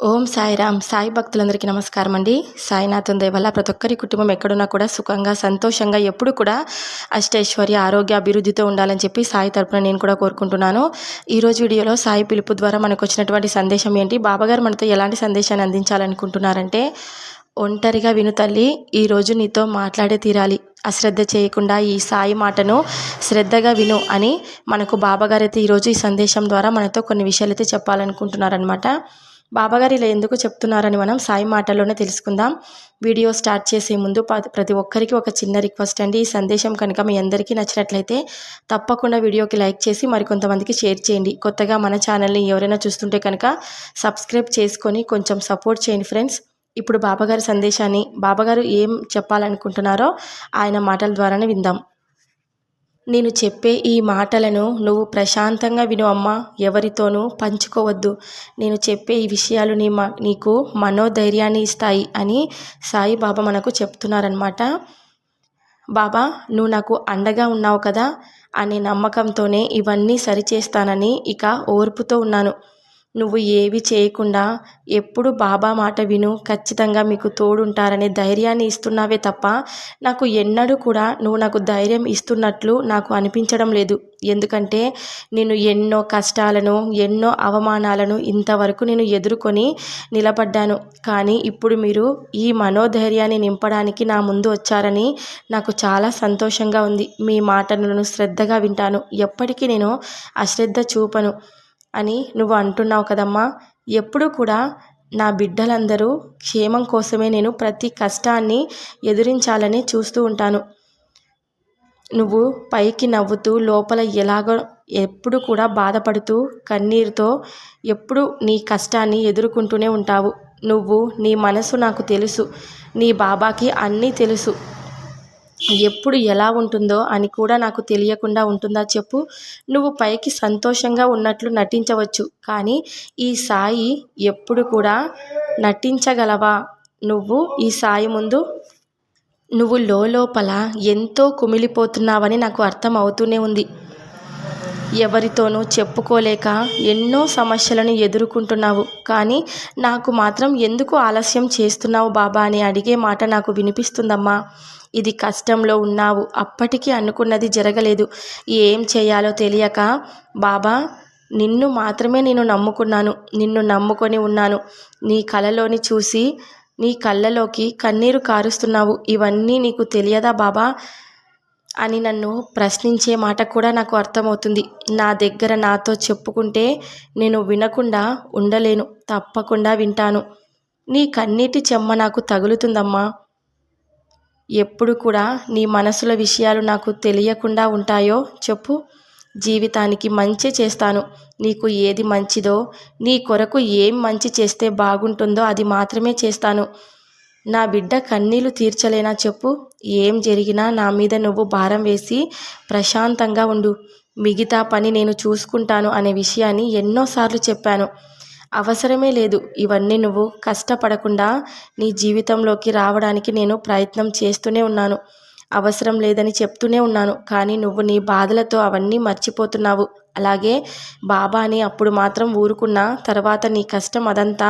ఓం సాయిరామ్. సాయి భక్తులందరికీ నమస్కారం అండి సాయినాథం వల్ల ప్రతి ఒక్కరి కుటుంబం ఎక్కడున్నా కూడా సుఖంగా సంతోషంగా ఎప్పుడు కూడా అష్టైశ్వర్య ఆరోగ్య అభివృద్ధితో ఉండాలని చెప్పి సాయి తరపున నేను కూడా కోరుకుంటున్నాను. ఈరోజు వీడియోలో సాయి పిలుపు ద్వారా మనకు వచ్చినటువంటి సందేశం ఏంటి? బాబాగారు మనతో ఎలాంటి సందేశాన్ని అందించాలనుకుంటున్నారంటే ఒంటరిగా విను తల్లి ఈరోజు నీతో మాట్లాడే తీరాలి. అశ్రద్ధ చేయకుండా ఈ సాయి మాటను శ్రద్ధగా విను అని మనకు బాబాగారు అయితే ఈరోజు ఈ సందేశం ద్వారా మనతో కొన్ని విషయాలు అయితే చెప్పాలనుకుంటున్నారనమాట బాబాగారు ఇలా ఎందుకు చెప్తున్నారని మనం సాయి మాటల్లోనే తెలుసుకుందాం. వీడియో స్టార్ట్ చేసే ముందు ప్రతి ఒక్కరికి ఒక చిన్న రిక్వెస్ట్ అండి. ఈ సందేశం కనుక మీ అందరికీ నచ్చినట్లయితే తప్పకుండా వీడియోకి లైక్ చేసి మరికొంతమందికి షేర్ చేయండి. కొత్తగా మన ఛానల్ని ఎవరైనా చూస్తుంటే కనుక సబ్స్క్రైబ్ చేసుకొని కొంచెం సపోర్ట్ చేయండి ఫ్రెండ్స్. ఇప్పుడు బాబాగారి సందేశాన్ని బాబాగారు ఏం చెప్పాలనుకుంటున్నారో ఆయన మాటల ద్వారానే విందాం. నేను చెప్పే ఈ మాటలను నువ్వు ప్రశాంతంగా విను అమ్మా. ఎవరితోనూ పంచుకోవద్దు. నేను చెప్పే ఈ విషయాలు నీ మా నీకు మనోధైర్యాన్ని ఇస్తాయి అని సాయిబాబా మనకు చెప్తున్నారనమాట బాబా నువ్వు నాకు అండగా ఉన్నావు కదా అనే నమ్మకంతోనే ఇవన్నీ సరిచేస్తానని ఇక ఓర్పుతో ఉన్నాను. నువ్వు ఏవి చేయకుండా ఎప్పుడు బాబా మాట విను. ఖచ్చితంగా మీకు తోడుంటారనే ధైర్యాన్ని ఇస్తున్నావే తప్ప నాకు ఎన్నడూ కూడా నువ్వు నాకు ధైర్యం ఇస్తున్నట్లు నాకు అనిపించడం లేదు. ఎందుకంటే నేను ఎన్నో కష్టాలను ఎన్నో అవమానాలను ఇంతవరకు నేను ఎదుర్కొని నిలబడ్డాను. కానీ ఇప్పుడు మీరు ఈ మనోధైర్యాన్ని నింపడానికి నా ముందు వచ్చారని నాకు చాలా సంతోషంగా ఉంది. మీ మాటలను శ్రద్ధగా వింటాను. ఎప్పటికీ నేను అశ్రద్ధ చూపను. అని నువ్వు అంటున్నావు కదమ్మా. ఎప్పుడు కూడా నా బిడ్డలందరూ క్షేమం కోసమే నేను ప్రతి కష్టాన్ని ఎదిరించాలని చూస్తూ ఉంటాను. నువ్వు పైకి నవ్వుతూ లోపల ఎలాగో ఎప్పుడు కూడా బాధపడుతూ కన్నీరుతో ఎప్పుడు నీ కష్టాన్ని ఎదుర్కొంటూనే ఉంటావు. నువ్వు నీ మనసు నాకు తెలుసు. నీ బాబాకి అన్నీ తెలుసు. ఎప్పుడు ఎలా ఉంటుందో అని కూడా నాకు తెలియకుండా ఉంటుందా చెప్పు? నువ్వు పైకి సంతోషంగా ఉన్నట్లు నటించవచ్చు కానీ ఈ సాయి ఎప్పుడు కూడా నటించగలవా? నువ్వు ఈ సాయి ముందు? నువ్వు లోపల ఎంతో కుమిలిపోతున్నావని నాకు అర్థం అవుతూనే ఉంది. ఎవరితోనూ చెప్పుకోలేక ఎన్నో సమస్యలను ఎదుర్కొంటున్నావు కానీ నాకు మాత్రం ఎందుకు ఆలస్యం చేస్తున్నావు బాబా అని అడిగే మాట నాకు వినిపిస్తుందమ్మా. ఇది కష్టంలో ఉన్నావు. అప్పటికీ అనుకున్నది జరగలేదు. ఏం చేయాలో తెలియక బాబా నిన్ను మాత్రమే నేను నమ్ముకున్నాను. నిన్ను నమ్ముకొని ఉన్నాను. నీ కలలోని చూసి నీ కళ్ళలోకి కన్నీరు కారుస్తున్నావు. ఇవన్నీ నీకు తెలియదా బాబా? అని నన్ను ప్రశ్నించే మాట కూడా నాకు అర్థమవుతుంది. నా దగ్గర నాతో చెప్పుకుంటే నేను వినకుండా ఉండలేను. తప్పకుండా వింటాను. నీ కన్నీటి చెమ్మ నాకు తగులుతుందమ్మా. ఎప్పుడు కూడా నీ మనసుల విషయాలు నాకు తెలియకుండా ఉంటాయో చెప్పు. జీవితానికి మంచి చేస్తాను. నీకు ఏది మంచిదో నీ కొరకు ఏం మంచి చేస్తే బాగుంటుందో అది మాత్రమే చేస్తాను. నా బిడ్డ కన్నీళ్ళు తీర్చలేనా చెప్పు. ఏం జరిగినా నా మీద నువ్వు భారం వేసి ప్రశాంతంగా ఉండు. మిగతా పని నేను చూసుకుంటాను అనే విషయాన్ని ఎన్నోసార్లు చెప్పాను. అవసరమే లేదు. ఇవన్నీ నువ్వు కష్టపడకుండా నీ జీవితంలోకి రావడానికి నేను ప్రయత్నం చేస్తూనే ఉన్నాను. అవసరం లేదని చెప్తూనే ఉన్నాను. కానీ నువ్వు నీ బాధలతో అవన్నీ మర్చిపోతున్నావు. అలాగే బాబాని అప్పుడు మాత్రం ఊరుకున్న తర్వాత నీ కష్టం అదంతా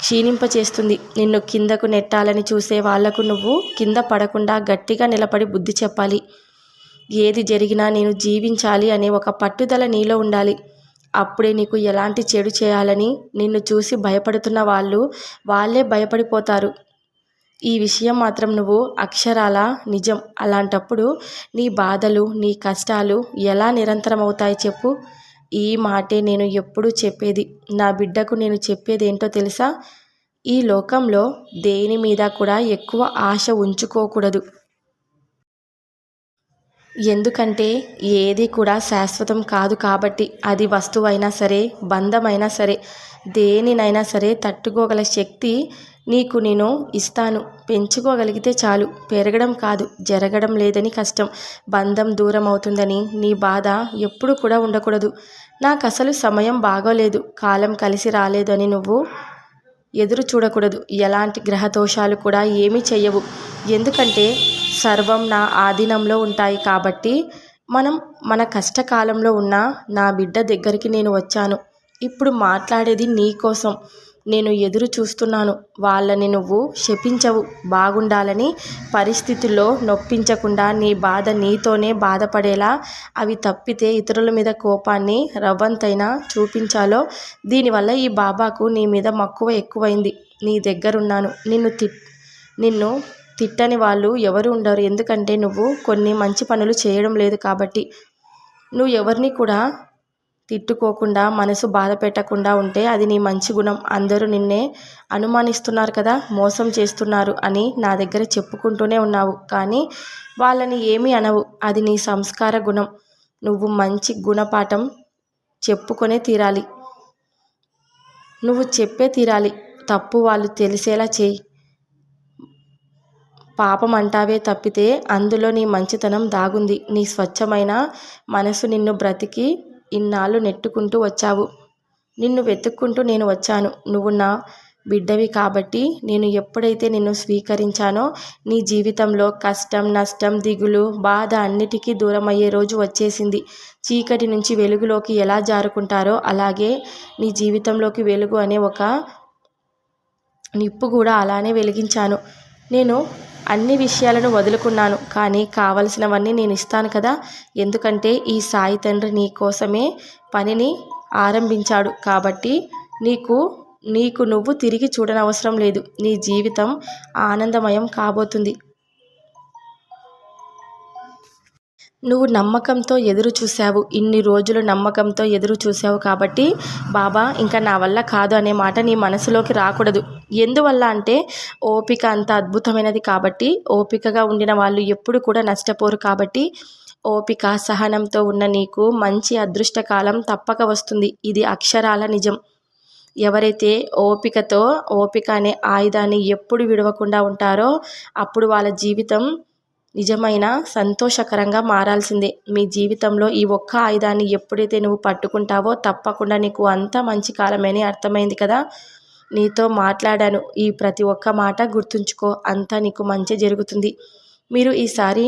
క్షీణింపచేస్తుంది. నిన్ను కిందకు నెట్టాలని చూసే వాళ్ళకు నువ్వు కింద పడకుండా గట్టిగా నిలబడి బుద్ధి చెప్పాలి. ఏది జరిగినా నేను జీవించాలి అనే ఒక పట్టుదల నీలో ఉండాలి. అప్పుడే నీకు ఎలాంటి చెడు చేయాలని నిన్ను చూసి భయపడుతున్న వాళ్ళు వాళ్ళే భయపడిపోతారు. ఈ విషయం మాత్రం నువ్వు అక్షరాల? నిజం. అలాంటప్పుడు నీ బాధలు నీ కష్టాలు ఎలా నిరంతరం అవుతాయి చెప్పు. ఈ మాటే నేను ఎప్పుడూ చెప్పేది. నా బిడ్డకు నేను చెప్పేది ఏంటో తెలుసా? ఈ లోకంలో దేని మీద కూడా ఎక్కువ ఆశ ఉంచుకోకూడదు. ఎందుకంటే ఏది కూడా శాశ్వతం కాదు కాబట్టి అది వస్తువైనా సరే బంధమైనా సరే దేనినైనా సరే తట్టుకోగల శక్తి నీకు నేను ఇస్తాను. పెంచుకోగలిగితే చాలు. పెరగడం కాదు జరగడం లేదని కష్టం. బంధం దూరం అవుతుందని నీ బాధ ఎప్పుడు కూడా ఉండకూడదు. నాకు అసలు సమయం బాగోలేదు. కాలం కలిసి రాలేదని నువ్వు ఎదురు చూడకూడదు. ఎలాంటి గ్రహదోషాలు కూడా ఏమీ చెయ్యవు. ఎందుకంటే సర్వం నా ఆధీనంలో ఉంటాయి కాబట్టి మనం మన కష్టకాలంలో ఉన్న నా బిడ్డ దగ్గరికి నేను వచ్చాను. ఇప్పుడు మాట్లాడేది నీ కోసం. నేను ఎదురు చూస్తున్నాను. వాళ్ళని నువ్వు శపించవు. బాగుండాలని పరిస్థితుల్లో నొప్పించకుండా నీ బాధ నీతోనే బాధపడేలా అవి తప్పితే ఇతరుల మీద కోపాన్ని రవ్వంతైనా చూపించాలో? దీనివల్ల ఈ బాబాకు నీ మీద మక్కువ ఎక్కువైంది. నీ దగ్గరున్నాను. నిన్ను తి నిన్ను తిట్టని వాళ్ళు ఎవరు ఉండరు. ఎందుకంటే నువ్వు కొన్ని మంచి పనులు చేయడం లేదు కాబట్టి. నువ్వు ఎవరిని కూడా తిట్టుకోకుండా మనసు బాధ పెట్టకుండా ఉంటే అది నీ మంచి గుణం. అందరూ నిన్నే అనుమానిస్తున్నారు కదా మోసం చేస్తున్నారు అని నా దగ్గర చెప్పుకుంటూనే ఉన్నావు. కానీ వాళ్ళని ఏమీ అనవు. అది నీ సంస్కార గుణం. నువ్వు మంచి గుణపాఠం చెప్పుకొనే తీరాలి. నువ్వు చెప్పే తీరాలి. తప్పు వాళ్ళు తెలిసేలా చేయి. పాపం అంటావే తప్పితే అందులో నీ మంచితనం దాగుంది. నీ స్వచ్ఛమైన మనసు నిన్ను బ్రతికి ఇన్నాళ్ళు నెట్టుకుంటూ వచ్చావు. నిన్ను వెతుక్కుంటూ నేను వచ్చాను. నువ్వు నా బిడ్డవి కాబట్టి నేను ఎప్పుడైతే నిన్ను స్వీకరించానో నీ జీవితంలో కష్టం నష్టం దిగులు బాధ అన్నిటికీ దూరం అయ్యే రోజు వచ్చేసింది. చీకటి నుంచి వెలుగులోకి ఎలా జారుకుంటారో అలాగే నీ జీవితంలోకి వెలుగు అనే ఒక నిప్పు కూడా అలానే వెలిగించాను. నేను అన్ని విషయాలను వదులుకున్నాను. కానీ కావలసినవన్నీ నేను ఇస్తాను కదా. ఎందుకంటే ఈ సాయి తండ్రి నీ కోసమే పనిని ఆరంభించాడు. కాబట్టి నీకు నీకు నువ్వు తిరిగి చూడనవసరం లేదు. నీ జీవితం ఆనందమయం కాబోతుంది. నువ్వు నమ్మకంతో ఎదురు చూసావు ఇన్ని రోజులు నమ్మకంతో ఎదురు చూసావు కాబట్టి బాబా ఇంకా నా వల్ల కాదు అనే మాట నీ మనసులోకి రాకూడదు. ఎందువల్ల అంటే ఓపిక అంత అద్భుతమైనది కాబట్టి ఓపికగా ఉండిన వాళ్ళు ఎప్పుడు కూడా నష్టపోరు కాబట్టి ఓపిక సహనంతో ఉన్న నీకు మంచి అదృష్టకాలం తప్పక వస్తుంది. ఇది అక్షరాల నిజం. ఎవరైతే ఓపికతో ఓపిక అనే ఆయుధాన్ని ఎప్పుడు విడవకుండా ఉంటారో అప్పుడు వాళ్ళ జీవితం నిజమైన సంతోషకరంగా మారాల్సిందే. మీ జీవితంలో ఈ ఒక్క ఆయుధాన్ని ఎప్పుడైతే నువ్వు పట్టుకుంటావో తప్పకుండా నీకు అంత మంచి కాలమని అర్థమైంది కదా? నీతో మాట్లాడాను. ఈ ప్రతి ఒక్క మాట గుర్తుంచుకో. అంతా నీకు మంచి జరుగుతుంది. మీరు ఈసారి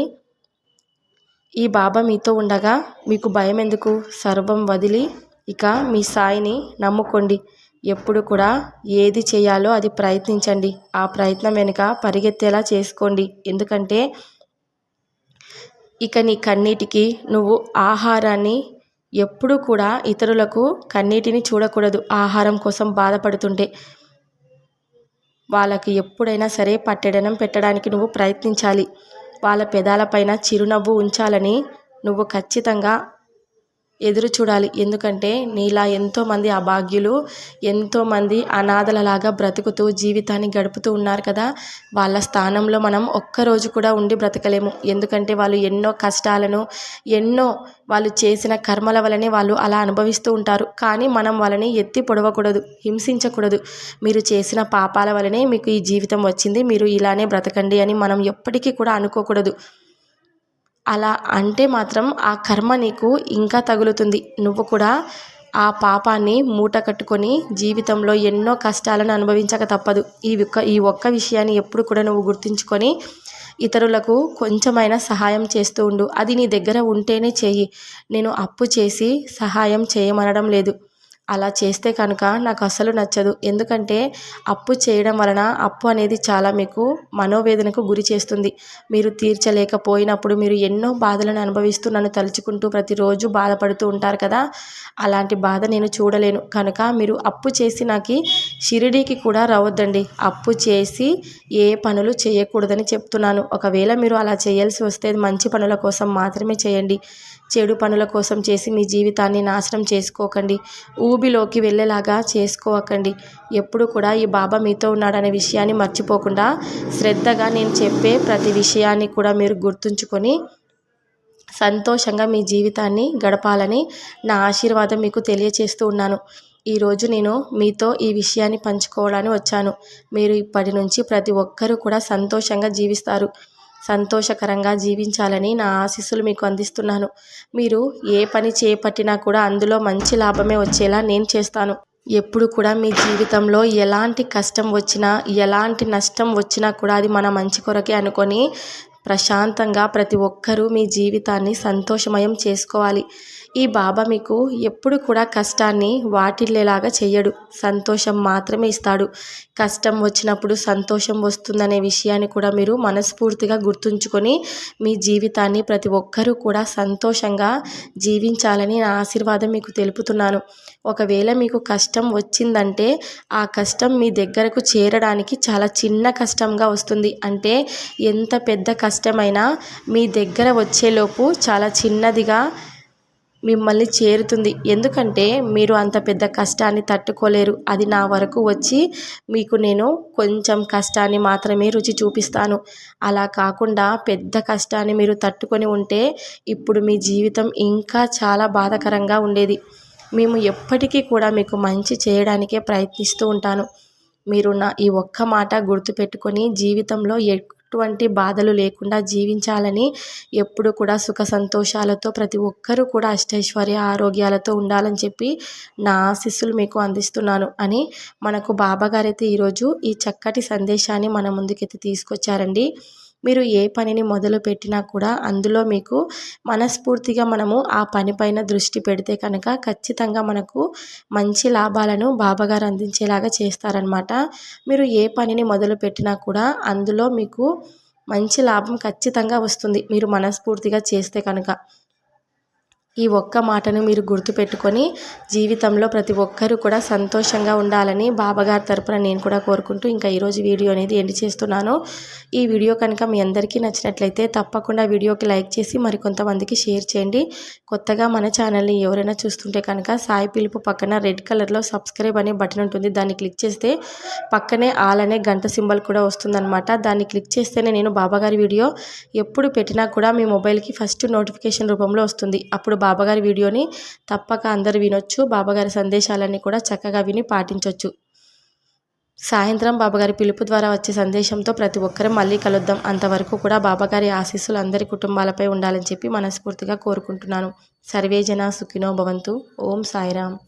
ఈ బాబా మీతో ఉండగా మీకు భయం ఎందుకు సర్వం వదిలి ఇక మీ సాయిని నమ్ముకోండి. ఎప్పుడు కూడా ఏది చేయాలో అది ప్రయత్నించండి. ఆ ప్రయత్నం వెనుక పరిగెత్తేలా చేసుకోండి. ఎందుకంటే ఇక నీ కన్నీటికి నువ్వు ఆహారాన్ని ఎప్పుడూ కూడా ఇతరులకు కన్నీటిని చూడకూడదు. ఆహారం కోసం బాధపడుతుంటే వాళ్ళకి ఎప్పుడైనా సరే పట్టెడనం పెట్టడానికి నువ్వు ప్రయత్నించాలి. వాళ్ళ పెదాలపైన చిరునవ్వు ఉంచాలని నువ్వు ఖచ్చితంగా ఎదురు చూడాలి. ఎందుకంటే నీలా ఎంతోమంది అభాగ్యులు ఎంతోమంది అనాథలలాగా బ్రతుకుతూ జీవితాన్ని గడుపుతూ ఉన్నారు కదా. వాళ్ళ స్థానంలో మనం ఒక్కరోజు కూడా ఉండి బ్రతకలేము. ఎందుకంటే వాళ్ళు ఎన్నో కష్టాలను ఎన్నో వాళ్ళు చేసిన కర్మల వలనే వాళ్ళు అలా అనుభవిస్తూ ఉంటారు. కానీ మనం వాళ్ళని ఎత్తి పొడవకూడదు హింసించకూడదు. మీరు చేసిన పాపాల వలనే మీకు ఈ జీవితం వచ్చింది. మీరు ఇలానే బ్రతకండి అని మనం ఎప్పటికీ కూడా అనుకోకూడదు. అలా అంటే మాత్రం ఆ కర్మ నీకు ఇంకా తగులుతుంది. నువ్వు కూడా ఆ పాపాన్ని మూట కట్టుకొని జీవితంలో ఎన్నో కష్టాలను అనుభవించక తప్పదు. ఈ ఒక్క ఈ ఒక్క విషయాన్ని ఎప్పుడు కూడా నువ్వు గుర్తుంచుకొని ఇతరులకు కొంచెమైనా సహాయం చేస్తూ ఉండు. అది నీ దగ్గర ఉంటేనే చెయ్యి. నేను అప్పు చేసి సహాయం చేయమనడం లేదు. అలా చేస్తే కనుక నాకు అసలు నచ్చదు. ఎందుకంటే అప్పు చేయడం వలన అప్పు అనేది చాలా మీకు మనోవేదనకు గురి చేస్తుంది. మీరు తీర్చలేకపోయినప్పుడు మీరు ఎన్నో బాధలను అనుభవిస్తూ నన్ను తలుచుకుంటూ ప్రతిరోజు బాధపడుతూ ఉంటారు కదా అలాంటి బాధ నేను చూడలేను. కనుక మీరు అప్పు చేసి నాకు షిరిడీకి కూడా రావద్దండి. అప్పు చేసి ఏ పనులు చేయకూడదని చెప్తున్నాను. ఒకవేళ మీరు అలా చేయాల్సి వస్తే మంచి పనుల కోసం మాత్రమే చేయండి. చెడు పనుల కోసం చేసి మీ జీవితాన్ని నాశనం చేసుకోకండి. ఊబిలోకి వెళ్ళేలాగా చేసుకోకండి. ఎప్పుడు కూడా ఈ బాబా మీతో ఉన్నాడనే విషయాన్ని మర్చిపోకుండా శ్రద్ధగా నేను చెప్పే ప్రతి విషయాన్ని కూడా మీరు గుర్తుంచుకొని సంతోషంగా మీ జీవితాన్ని గడపాలని నా ఆశీర్వాదం మీకు తెలియచేస్తూ ఉన్నాను. ఈరోజు నేను మీతో ఈ విషయాన్ని పంచుకోవడానికి వచ్చాను. మీరు ఇప్పటి నుంచి ప్రతి ఒక్కరూ కూడా సంతోషంగా జీవిస్తారు. సంతోషకరంగా జీవించాలని నా ఆశీస్సులు మీకు అందిస్తున్నాను. మీరు ఏ పని చేపట్టినా కూడా అందులో మంచి లాభమే వచ్చేలా నేను చేస్తాను. ఎప్పుడు కూడా మీ జీవితంలో ఎలాంటి కష్టం వచ్చినా ఎలాంటి నష్టం వచ్చినా కూడా అది మన మంచి కొరకే అనుకొని ప్రశాంతంగా ప్రతి ఒక్కరూ మీ జీవితాన్ని సంతోషమయం చేసుకోవాలి. ఈ బాబా మీకు ఎప్పుడు కూడా కష్టాన్ని వాటిల్లేలాగా చెయ్యడు. సంతోషం మాత్రమే ఇస్తాడు. కష్టం వచ్చినప్పుడు సంతోషం వస్తుందనే విషయాన్ని కూడా మీరు మనస్ఫూర్తిగా గుర్తుంచుకొని మీ జీవితాన్ని ప్రతి ఒక్కరూ కూడా సంతోషంగా జీవించాలని నా ఆశీర్వాదం మీకు తెలుపుతున్నాను. ఒకవేళ మీకు కష్టం వచ్చిందంటే ఆ కష్టం మీ దగ్గరకు చేరడానికి చాలా చిన్న కష్టంగా వస్తుంది. అంటే ఎంత పెద్ద కష్టమైనా మీ దగ్గర వచ్చేలోపు చాలా చిన్నదిగా మిమ్మల్ని చేరుతుంది. ఎందుకంటే మీరు అంత పెద్ద కష్టాన్ని తట్టుకోలేరు. అది నా వరకు వచ్చి మీకు నేను కొంచెం కష్టాన్ని మాత్రమే రుచి చూపిస్తాను. అలా కాకుండా పెద్ద కష్టాన్ని మీరు తట్టుకొని ఉంటే ఇప్పుడు మీ జీవితం ఇంకా చాలా బాధాకరంగా ఉండేది. మేము ఎప్పటికీ కూడా మీకు మంచి చేయడానికే ప్రయత్నిస్తూ ఉంటాను. మీరు నా ఈ ఒక్క మాట గుర్తుపెట్టుకొని జీవితంలో ఎటువంటి బాధలు లేకుండా జీవించాలని ఎప్పుడు కూడా సుఖ సంతోషాలతో ప్రతి ఒక్కరూ కూడా అష్టైశ్వర్య ఆరోగ్యాలతో ఉండాలని చెప్పి నా ఆశీస్సులు మీకు అందిస్తున్నాను అని మనకు బాబాగారైతే ఈరోజు ఈ చక్కటి సందేశాన్ని మన ముందుకైతే తీసుకొచ్చారండి. మీరు ఏ పనిని మొదలు పెట్టినా కూడా అందులో మీకు మనస్ఫూర్తిగా మనము ఆ పనిపైన దృష్టి పెడితే కనుక ఖచ్చితంగా మనకు మంచి లాభాలను బాబాగారు అందించేలాగా చేస్తారనమాట మీరు ఏ పనిని మొదలు పెట్టినా కూడా అందులో మీకు మంచి లాభం ఖచ్చితంగా వస్తుంది. మీరు మనస్ఫూర్తిగా చేస్తే కనుక. ఈ ఒక్క మాటను మీరు గుర్తుపెట్టుకొని జీవితంలో ప్రతి ఒక్కరూ కూడా సంతోషంగా ఉండాలని బాబాగారి తరపున నేను కూడా కోరుకుంటూ ఇంకా ఈరోజు వీడియో అనేది ఎండ్ చేస్తున్నాను. ఈ వీడియో కనుక మీ అందరికీ నచ్చినట్లయితే తప్పకుండా వీడియోకి లైక్ చేసి మరికొంతమందికి షేర్ చేయండి. కొత్తగా మన ఛానల్ని ఎవరైనా చూస్తుంటే కనుక సాయి పిలుపు పక్కన రెడ్ కలర్లో సబ్స్క్రైబ్ అనే బటన్ ఉంటుంది. దాన్ని క్లిక్ చేస్తే పక్కనే ఆల్ అనే గంట సింబల్ కూడా వస్తుందన్నమాట. దాన్ని క్లిక్ చేస్తేనే నేను బాబాగారి వీడియో ఎప్పుడు పెట్టినా కూడా మీ మొబైల్కి ఫస్ట్ నోటిఫికేషన్ రూపంలో వస్తుంది. అప్పుడు బాబాగారి వీడియోని తప్పక అందరు వినొచ్చు. బాబాగారి సందేశాలన్నీ కూడా చక్కగా విని పాటించవచ్చు సాయంత్రం బాబాగారి పిలుపు ద్వారా వచ్చే సందేశంతో ప్రతి ఒక్కరం మళ్ళీ కలుద్దాం. అంతవరకు కూడా బాబాగారి ఆశీస్సులు అందరి కుటుంబాలపై ఉండాలని చెప్పి మనస్ఫూర్తిగా కోరుకుంటున్నాను. సర్వేజన సుఖినో భవంతు. ఓం సాయిరామ్.